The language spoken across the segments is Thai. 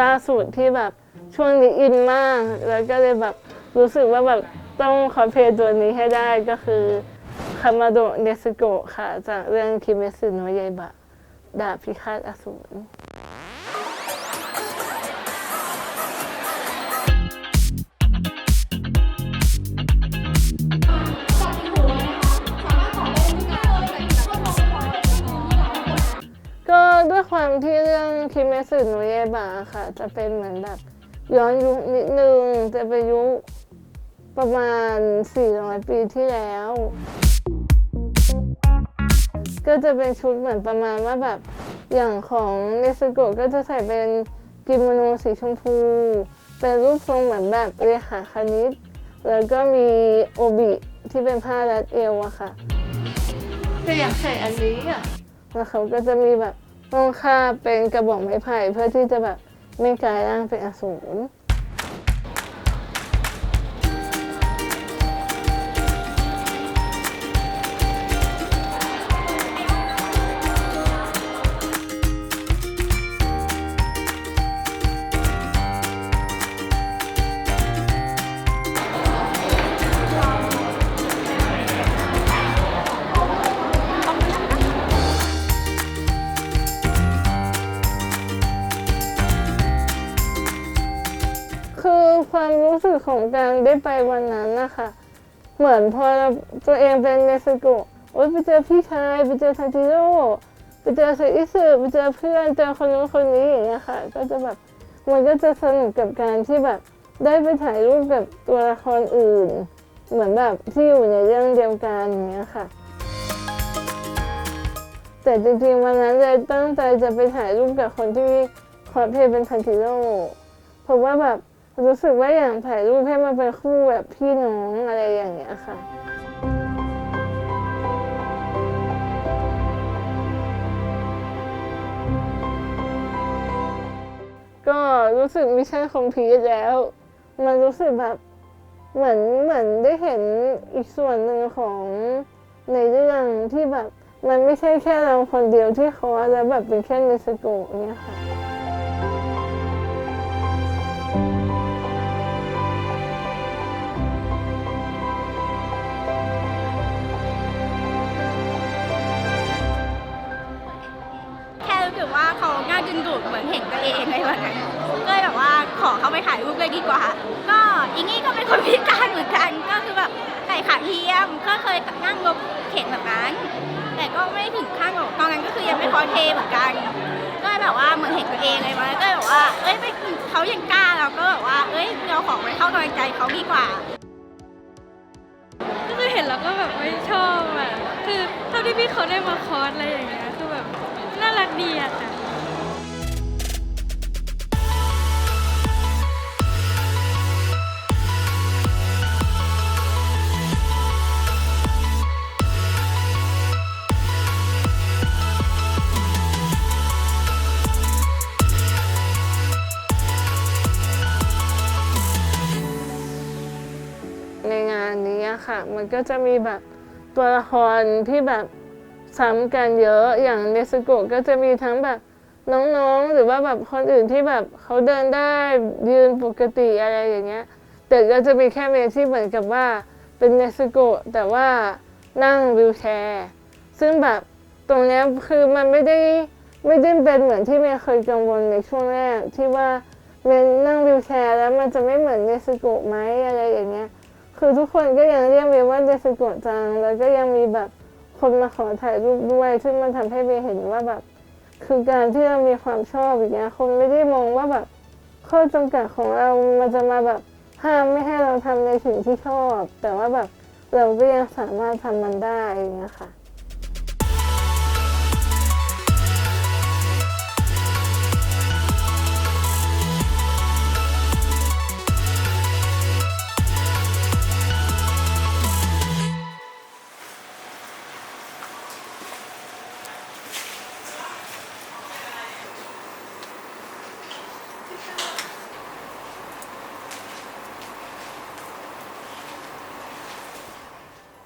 ล่าสุดที่แบบช่วงนี้อินมาก แล้วก็เลยแบบรู้สึกว่าแบบต้องคอเพลย์ตัวนี้ให้ได้ก็คือคามาโดเนสโกะค่ะ จากเรื่องคิเมสึโนะยายบะ ดาบพิฆาตอสูร คิเมสึโนะยายบะค่ะ จะเป็นเหมือนแบบย้อนยุคนิดนึง จะเป็นยุคประมาณ 400 ปีที่แล้ว ก็จะเป็นชุดเหมือนประมาณว่าแบบอย่างของเนสโกะก็จะใส่เป็นกิโมโนสีชมพู เป็นรูปทรงเหมือนแบบเรขาคณิต แล้วก็มีโอบิที่เป็นผ้ารัดเอวอะค่ะแต่อยากใส่อันนี้อะแล้วเขาก็จะมีแบบ ต้องฆ่าเป็นกระบอกไม้ไผ่เพื่อที่จะแบบไม่กลายร่างเป็นอสูร ความรู้สึกของการได้ไปวันนั้นนะคะเหมือนพอตัวเองเป็นเนสโกะโอ๊ยไปเจอพี่ชายไปเจอทันจิโร่ไปเจอเซอิสึไปเจอเพื่อนเจอคนนู้นคนนี้อย่างเงี้ยค่ะ ก็จะแบบมันก็จะสนุกกับการที่แบบได้ไปถ่ายรูปกับตัวละครอื่น เหมือนแบบที่อยู่ในเรื่องเดียวกันอย่างเงี้ยค่ะ แต่จริงๆวันนั้นเลยตั้งใจจะไปถ่ายรูปกับคนที่คอสเพลย์เป็นทันจิโร่เพราะว่าแบบ รู้สึกว่าอย่ากถ่ายรูปให้มันเป็นคู่แบบพี่น้องอะไรอย่างเงี้ยค่ะก็รู้สึกไม่ใช่คอมพลีทแล้ว มันรู้สึกแบบเหมือนเหมือนได้เห็นอีกส่วนหนึ่งของในเรื่องที่แบบ มันไม่ใช่แค่เราคนเดียวที่คอสแล้วแบบเป็นแค่เนสโกะเนี่ยค่ะ เอนเห็นตัวเองในวันนั้นก็เลยแบบว่าขอเข้าไปถ่ายรูปเลยดีกว่า ก็อีนี่ก็เป็นคนพิการเหมือนกัน ก็คือแบบใส่ขาเทียม ก็เคยนั่งรถเข็นแบบนั้น แต่ก็ไม่ถึงขั้นแบบตอนนั้นก็คือยังเป็นคอเพลย์เหมือนกัน ก็แบบว่าเหมือนเห็นตัวเองเลยมาก็แบบว่า เอ้ยไม่เขายังกล้าเราก็แบบว่า เอ้ยเราขอไปเข้ากำลังใจเขาดีกว่าก็คือเห็นแล้วก็แบบไม่ชอบอะ คือเท่าที่พี่เขาได้มาคอร์สอะไรอย่างเงี้ย คือแบบน่ารักดีอะค่ะ ในงานนี้ค่ะ มันก็จะมีแบบตัวละครที่แบบซ้ำกันเยอะอย่างเนสโกก็จะมีทั้งแบบน้องๆ หรือว่าแบบคนอื่นที่แบบเขาเดินได้ยืนปกติอะไรอย่างเงี้ย แต่ก็จะมีแค่เมย์ที่เหมือนกับว่าเป็นเนสโกแต่ว่านั่งวิวแชร์ ซึ่งแบบตรงนี้คือมันไม่ได้ไม่ได้เป็นเหมือนที่เมย์เคยกังวลในช่วงแรกที่ว่าเมย์นั่งวิวแชร์แล้วมันจะไม่เหมือนเนสโกไหมอะไรอย่างเงี้ย คือทุกคนก็ยังเรียกเบย์ว่าเดสโกะจัง แล้วก็ยังมีแบบคนมาขอถ่ายรูปด้วย ซึ่งมันทำให้เบย์เห็นว่าแบบ คือการที่เรามีความชอบอย่างเงี้ย คนไม่ได้มองว่าแบบ ข้อจำกัดของเรา มันจะมาแบบห้ามไม่ให้เราทำในสิ่งที่ชอบ แต่ว่าแบบเราก็ยังสามารถทำมันได้อย่างเงี้ยค่ะ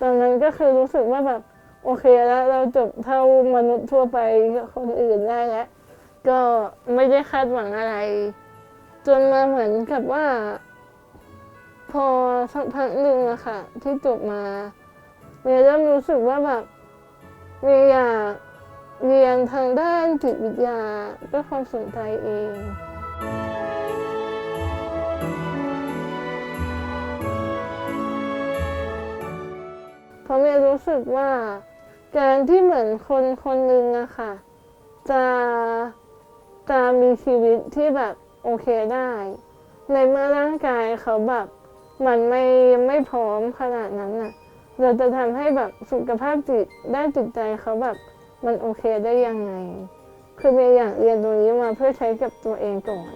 ตอนนั้นก็คือรู้สึกว่าแบบโอเคแล้วเราจบเท่ามนุษย์ทั่วไปกับคนอื่นได้แล้ว ก็ไม่ได้คาดหวังอะไร จนมาเหมือนกับว่า พอสักพักหนึ่งอะค่ะ ที่จบมาเมย์เริ่มรู้สึกว่าแบบเมย์อยากเรียนทางด้านจิตวิทยาด้วยความสนใจเอง เพราะเมย์รู้สึกว่า การที่เหมือนคนคนหนึ่งอะค่ะ จะจะมีชีวิตที่แบบโอเคได้ ในเมื่อร่างกายเขาแบบมันไม่ไม่พร้อมขนาดนั้นน่ะ เราจะทำให้แบบสุขภาพจิตด้านจิตใจเขาแบบมันโอเคได้ยังไง คือเมย์อยากเรียนตรงนี้มาเพื่อใช้กับตัวเองก่อน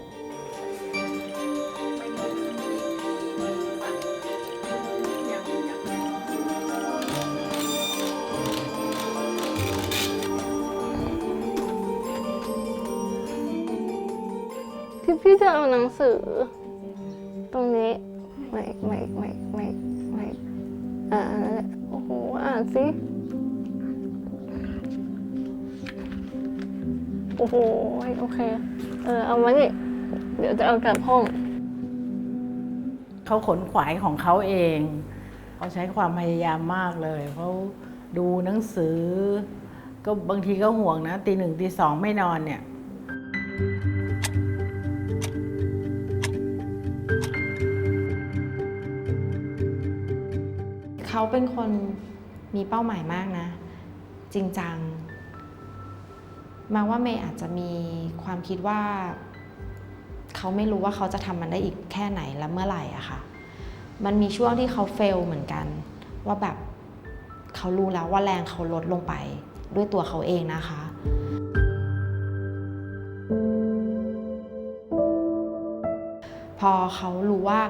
พี่จะเอาหนังสือ ตรงนี้ไม่ไม่ไม่ไม่ไม่อ่านนั่นแหละโอ้โหอ่านสิโอ้โหโอเค เออเอามานี่เดี๋ยวจะเอากลับห้อง เขาขนขวายของเขาเองเขาใช้ความพยายามมากเลยเขาดูหนังสือ ก็บางทีก็ห่วงนะตีหนึ่งตีสองไม่นอนเนี่ย เขาเป็นคนมีเป้าหมายมากนะ จริงจัง มาว่าเมย์อาจจะมีความคิดว่า เขาไม่รู้ว่าเขาจะทำมันได้อีกแค่ไหนและเมื่อไหร่อะค่ะ มันมีช่วงที่เขาเฟลเหมือนกัน ว่าแบบเขารู้แล้วว่าแรงเขาลดลงไปด้วยตัวเขาเองนะคะพอเขารู้ว่า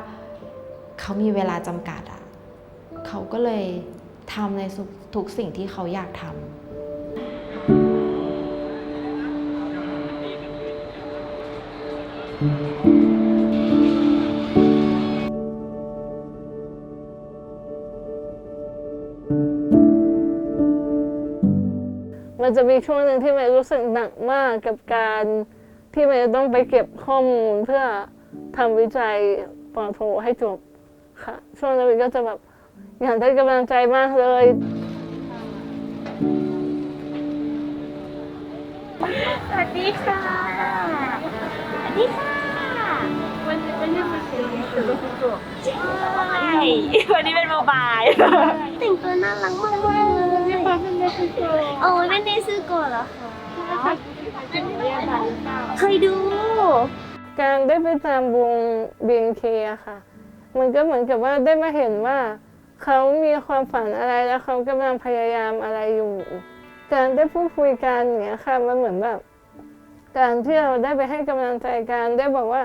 เขามีเวลาจำกัดอะ เขาก็เลยทำในทุกสิ่งที่เขาอยากทำมันจะมีช่วงหนึ่งที่เมย์รู้สึกหนักมากกับการที่เมย์ต้องไปเก็บข้อมูลเพื่อทำวิจัยปอโทให้จบค่ะ ช่วงนั้นก็จะแบบ อยากได้กำลังใจมากเลยสวัสดีค่ะ สวัสดีค่ะ วันวันนี้มาเป็นใช่วันนี้เป็นโมบายแต่งตัวน่ารักมากเลยโอ้ยเป็นเนซึโกะเหรอคะเคยดู การได้ไปตามวง BNK อะค่ะ มันก็เหมือนกับว่าได้มาเห็นว่า เขามีความฝันอะไรแล้วเขากำลังพยายามอะไรอยู่ การได้พูดคุยกันอย่างเงี้ยค่ะมันเหมือนแบบการที่เราได้ไปให้กำลังใจกันได้บอกว่า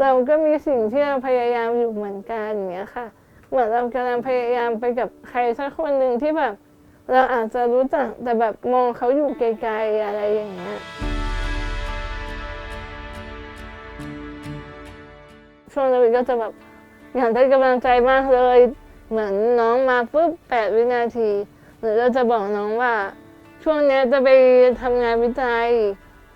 เราก็มีสิ่งที่เราพยายามอยู่เหมือนกันอย่างเงี้ยค่ะ เหมือนเรากำลังพยายามไปกับใครสักคนหนึ่งที่แบบ เราอาจจะรู้จักแต่แบบมองเขาอยู่ไกลๆอะไรอย่างเงี้ยช่วงนั้นก็จะแบบอยากได้กำลังใจมากเลย เหมือนน้องมาปุ๊บแปดวินาที หรือเราจะบอกน้องว่า ช่วงนี้จะไปทำงานวิจัย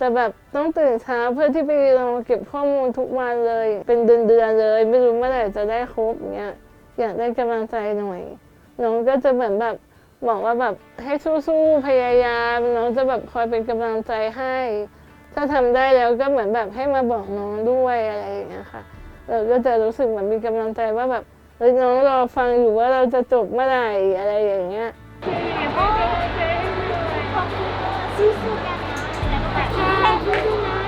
จะแบบต้องตื่นเช้าเพื่อที่ไปลองเก็บข้อมูลทุกวันเลย เป็นเดือนๆเลย ไม่รู้เมื่อไหร่จะได้ครบเงี้ยอยากได้กำลังใจหน่อย น้องก็จะเหมือนแบบบอกว่าแบบให้สู้ๆพยายาม น้องจะแบบคอยเป็นกำลังใจให้ ถ้าทำได้แล้วก็เหมือนแบบให้มาบอกน้องด้วยอะไรอย่างเงี้ยค่ะเราก็จะรู้สึกเหมือนมีกำลังใจว่าแบบ น้องรอฟังอยู่ว่าเราจะจบเมื่อไหร่อะไรอย่างเงี้ยสู้ๆกันนะแล้วก็แบบสู้ๆนะ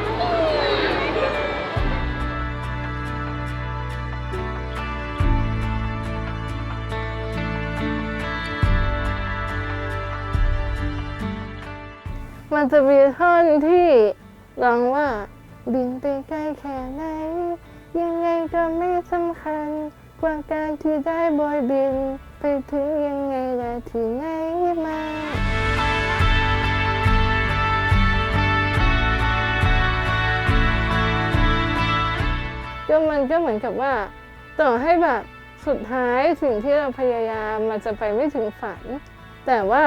มันจะมีท่อนที่ร้องว่าบินไปไกลแค่ไหนยังไงก็ไม่สำคัญ ว่าการที่ได้บอยบิน ไปถึงยังไงและที่ไหนมาก็มันก็เหมือนกับว่า ต่อให้แบบสุดท้ายสิ่งที่เราพยายามมันจะไปไม่ถึงฝัน แต่ว่า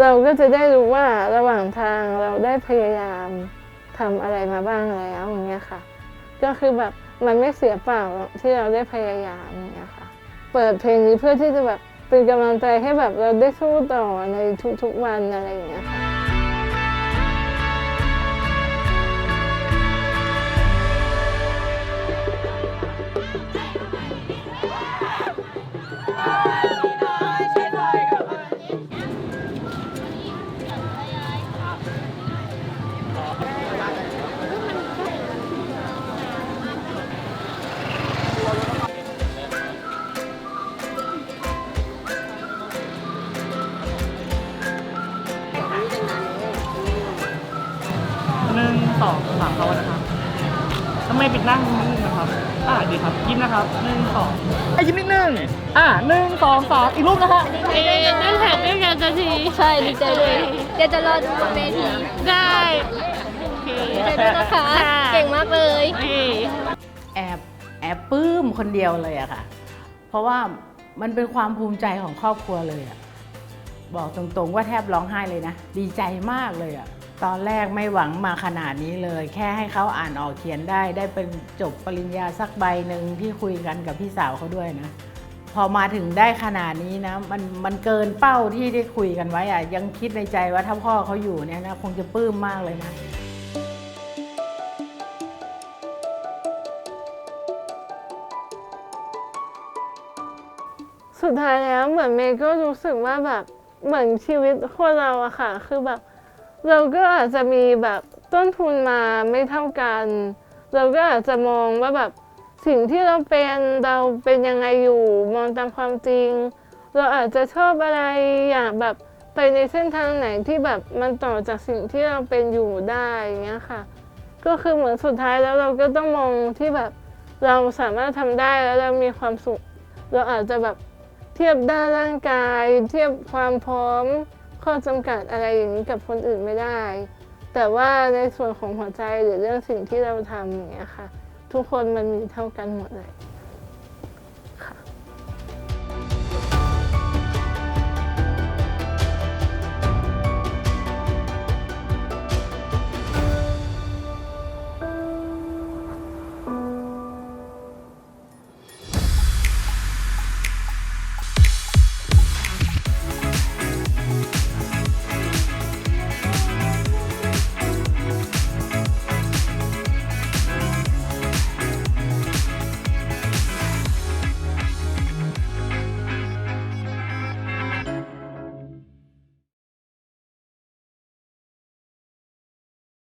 เราก็จะได้รู้ว่าระหว่างทางเราได้พยายามทำอะไรมาบ้างแล้วอย่างเงี้ยค่ะ ก็คือแบบ มันไม่เสียเปล่าที่เราได้พยายามอย่างเงี้ยค่ะ เปิดเพลงนี้เพื่อที่จะแบบเป็นกำลังใจให้แบบเราได้สู้ต่อในทุกๆวันอะไรอย่างเงี้ยค่ะ น้านิดนึงนะครับ อ่าดีครับ ยิ้มนะครับหนึ่งสองอะยิ้มนิดนึงอ่าหนึ่งสองสามอีกรูปนะฮะเอ๊ะได้ถ่ายด้วยกันสักทีใช่ดีใจเลยเดี๋ยวจะรอดูบนเวทีได้โอเคดีใจด้วยนะคะ เก่งมากเลยนี่แอบแอบปลื้มคนเดียวเลยอะค่ะ เพราะว่ามันเป็นความภูมิใจของครอบครัวเลยอะบอกตรงๆว่าแทบร้องไห้เลยนะ ดีใจมากเลยอะ ตอนแรกไม่หวังมาขนาดนี้เลย แค่ให้เขาอ่านออกเขียนได้ ได้เป็นจบปริญญาสักใบหนึ่งที่คุยกันกับพี่สาวเขาด้วยนะ พอมาถึงได้ขนาดนี้นะ มันมันเกินเป้าที่ได้คุยกันไว้อะยังคิดในใจว่าถ้าพ่อเขาอยู่เนี่ยนะคงจะปลื้มมากเลยนะสุดท้ายแล้วเหมือนเมย์ก็รู้สึกว่าแบบเหมือนชีวิตคนเราอะค่ะ คือแบบ เราก็อาจจะมีแบบต้นทุนมาไม่เท่ากัน เราก็อาจจะมองว่าแบบสิ่งที่เราเป็นเราเป็นยังไงอยู่มองตามความจริง เราอาจจะชอบอะไรอยากแบบไปในเส้นทางไหนที่แบบมันต่อจากสิ่งที่เราเป็นอยู่ได้เงี้ยค่ะ ก็คือเหมือนสุดท้ายแล้วเราก็ต้องมองที่แบบเราสามารถทำได้แล้วเรามีความสุข เราอาจจะแบบเทียบด้านร่างกาย เทียบความพร้อม ข้อจำกัดอะไรอย่างนี้กับคนอื่นไม่ได้ แต่ว่าในส่วนของหัวใจหรือเรื่องสิ่งที่เราทำอย่างเงี้ยค่ะ ทุกคนมันมีเท่ากันหมดเลย